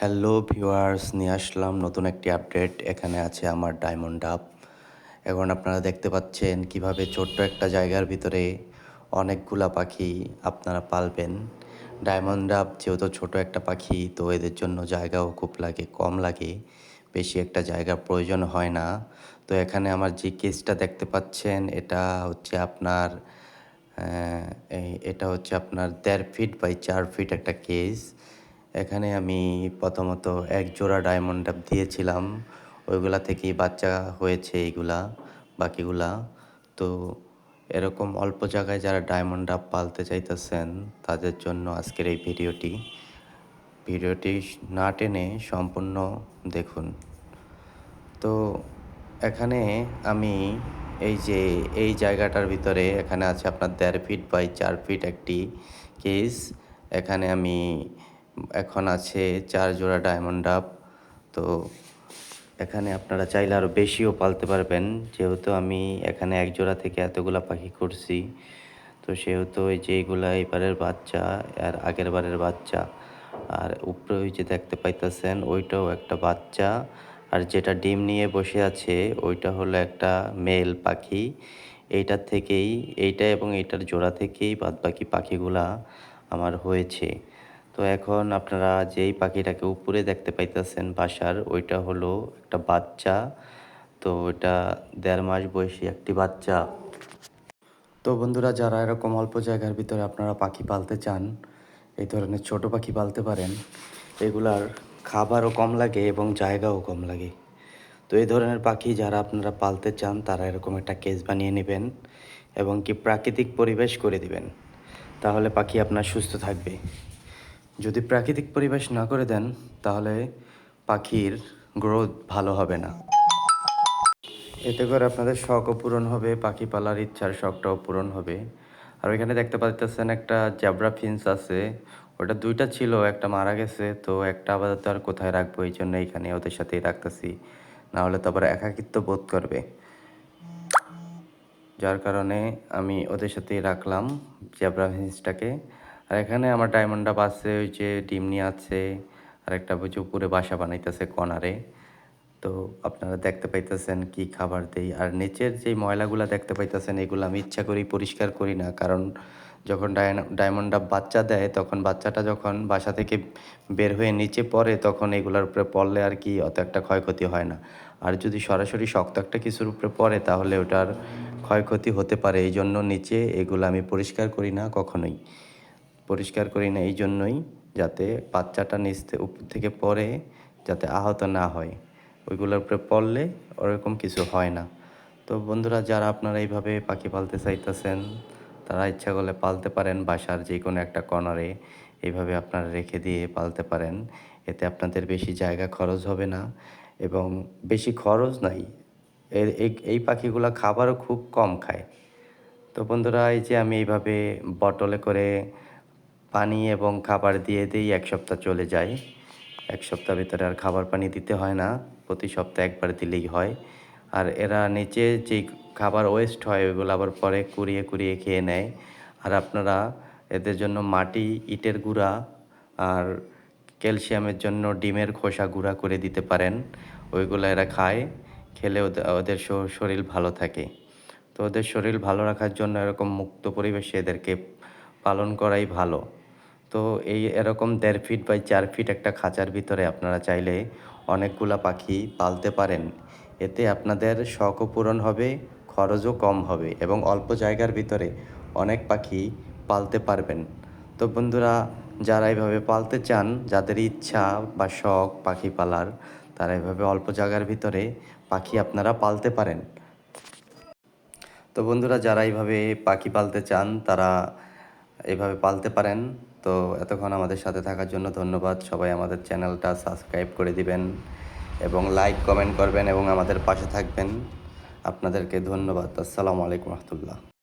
Hello viewers নিয়ে আসলাম নতুন একটি আপডেট এখানে আছে আমার ডায়মন্ড ডাব এখন আপনারা দেখতে পাচ্ছেন কীভাবে ছোট্ট একটা জায়গার ভিতরে অনেকগুলা পাখি আপনারা পালবেন। ডায়মন্ড ডাব যেহেতু ছোট একটা পাখি, তো এদের জন্য জায়গাও খুব লাগে, কম লাগে। বেশি একটা জায়গার প্রয়োজন হয় না। তো এখানে আমার যে কেসটা দেখতে পাচ্ছেন, এটা হচ্ছে আপনার এটা হচ্ছে আপনার দেড় ফিট বাই চার ফিট একটা কেস এখানে আমি প্রথমত এক জোড়া ডায়মন্ড দিয়েছিলাম। ওইগুলা থেকেই বাচ্চা হয়েছে এইগুলা, বাকিগুলা। তো এরকম অল্প জায়গায় যারা ডায়মন্ড ডাব পালতে চাইতেছেন, তাদের জন্য আজকের এই ভিডিওটি। ভিডিওটি না টেনে সম্পূর্ণ দেখুন। তো এখানে আমি এই যে, এই জায়গাটার ভিতরে এখানে আছে আপনার দেড় ফিট বাই চার ফিট একটি কেস এখানে আমি এখন আছে চার জোড়া ডায়মন্ড ডাব তো এখানে আপনারা চাইলে আরও বেশিও পালতে পারবেন। যেহেতু আমি এখানে এক জোড়া থেকে এতগুলা পাখি করছি, তো সেহেতু ওই যে এবারের বাচ্চা আর আগের বারের বাচ্চা। আর উপরে ওই যে দেখতে পাইতেছেন, ওইটাও একটা বাচ্চা। আর যেটা ডিম নিয়ে বসে আছে, ওইটা হলো একটা মেল পাখি। এইটার থেকেই, এইটা এবং এইটার জোড়া থেকেই বাদবাকি পাখিগুলা আমার হয়েছে। তো এখন আপনারা যেই পাখিটাকে উপরে দেখতে পাইতেছেন বাসার, ওইটা হলো একটা বাচ্চা। তো ওইটা দেড় মাস বয়সী একটি বাচ্চা। তো বন্ধুরা, যারা এরকম অল্প জায়গার ভিতরে আপনারা পাখি পালতে চান, এই ধরনের ছোট পাখি পালতে পারেন। এগুলার খাবারও কম লাগে এবং জায়গাও কম লাগে। তো এই ধরনের পাখি যারা আপনারা পালতে চান, তারা এরকম একটা কেস বানিয়ে নেবেন এবং কি প্রাকৃতিক পরিবেশ করে দিবেন। তাহলে পাখি আপনার সুস্থ থাকবে। যদি প্রাকৃতিক পরিবেশ না করে দেন, তাহলে পাখির গ্রোথ ভালো হবে না। এতে করে আপনাদের শখও পূরণ হবে, পাখি পালার ইচ্ছার শখটাও পূরণ হবে। আর ওইখানে দেখতে পাচ্ছেন একটা জ্যাবরা ফিন্স আছে, ওটা দুইটা ছিল, একটা মারা গেছে, তো একটা আপাতত আর কোথায় রাখব এই জন্য এইখানে ওদের সাথেই রাখতেছি। না হলে তো আবার একাকিত্ব বোধ করবে। যার কারণে আমি ওদের সাথেই রাখলাম জ্যাবরা ফিন্সটাকে। আর এখানে আমার ডায়মন্ড ডাব আছে, ওই যে ডিম নিয়ে আছে, আর একটা বুঝে উপরে বাসা বানাইতেছে কর্নারে তো আপনারা দেখতে পাইতেছেন কি খাবার দেই। আর নিচের যে ময়লাগুলো দেখতে পাইতেছেন, এগুলো আমি ইচ্ছা করি পরিষ্কার করি না। কারণ যখন ডায়মন্ড ডাব বাচ্চা দেয়, তখন বাচ্চাটা যখন বাসা থেকে বের হয়ে নিচে পড়ে, তখন এগুলোর উপরে পড়লে আর কি অত একটা ক্ষয়ক্ষতি হয় না। আর যদি সরাসরি শক্ত একটা কিছুর উপরে পড়ে, তাহলে ওটার ক্ষয়ক্ষতি হতে পারে। এই জন্য নিচে এগুলো আমি পরিষ্কার করি না কখনোই। পরিষ্কার করি না এই জন্যই যাতে বাচ্চাটা নিচ উপর থেকে পড়ে, যাতে আহত না হয়। ওইগুলোর উপরে পড়লে ওরকম কিছু হয় না। তো বন্ধুরা, যারা আপনারা এইভাবে পাখি পালতে চাইতেছেন, তারা ইচ্ছা করলে পালতে পারেন বাসার যে কোনো একটা কর্নারে। এইভাবে আপনারা রেখে দিয়ে পালতে পারেন। এতে আপনাদের বেশি জায়গা খরচ হবে না এবং বেশি খরচ নাই। এই পাখিগুলো খাবারও খুব কম খায়। তো বন্ধুরা, এই যে আমি এইভাবে বটলে করে পানি এবং খাবার দিয়ে দিই, এক সপ্তাহ চলে যায়। এক সপ্তাহ ভিতরে আর খাবার পানি দিতে হয় না, প্রতি সপ্তাহে একবার দিলেই হয়। আর এরা নিচে যেই খাবার ওয়েস্ট হয়, ওইগুলো আবার পরে কুড়িয়ে কুড়িয়ে খেয়ে নেয়। আর আপনারা এদের জন্য মাটি, ইটের গুঁড়া আর ক্যালসিয়ামের জন্য ডিমের খোসা গুঁড়া করে দিতে পারেন। ওইগুলো এরা খায়, খেলে ওদের শরীর ভালো থাকে। তো ওদের শরীর ভালো রাখার জন্য এরকম মুক্ত পরিবেশে এদেরকে পালন করাই ভালো। তো এই এরকম দেড় ফিট বাই চার ফিট একটা খাঁচার ভিতরে আপনারা চাইলে অনেকগুলা পাখি পালতে পারেন। এতে আপনাদের শখও পূরণ হবে, খরচও কম হবে এবং অল্প জায়গার ভিতরে অনেক পাখি পালতে পারবেন। তো বন্ধুরা, যারা এইভাবে পালতে চান, যাদের ইচ্ছা বা শখ পাখি পালার, তারা এভাবে অল্প জায়গার ভিতরে পাখি আপনারা পালতে পারেন। তো বন্ধুরা, যারা এইভাবে পাখি পালতে চান, তারা এইভাবে পালতে পারেন। তো এতক্ষণ আমাদের সাথে থাকার জন্য ধন্যবাদ। সবাই আমাদের চ্যানেলটা সাবস্ক্রাইব করে দিবেন এবং লাইক, কমেন্ট করবেন এবং আমাদের পাশে থাকবেন। আপনাদেরকে ধন্যবাদ। আসসালামু আলাইকুম রহমতুল্লাহ।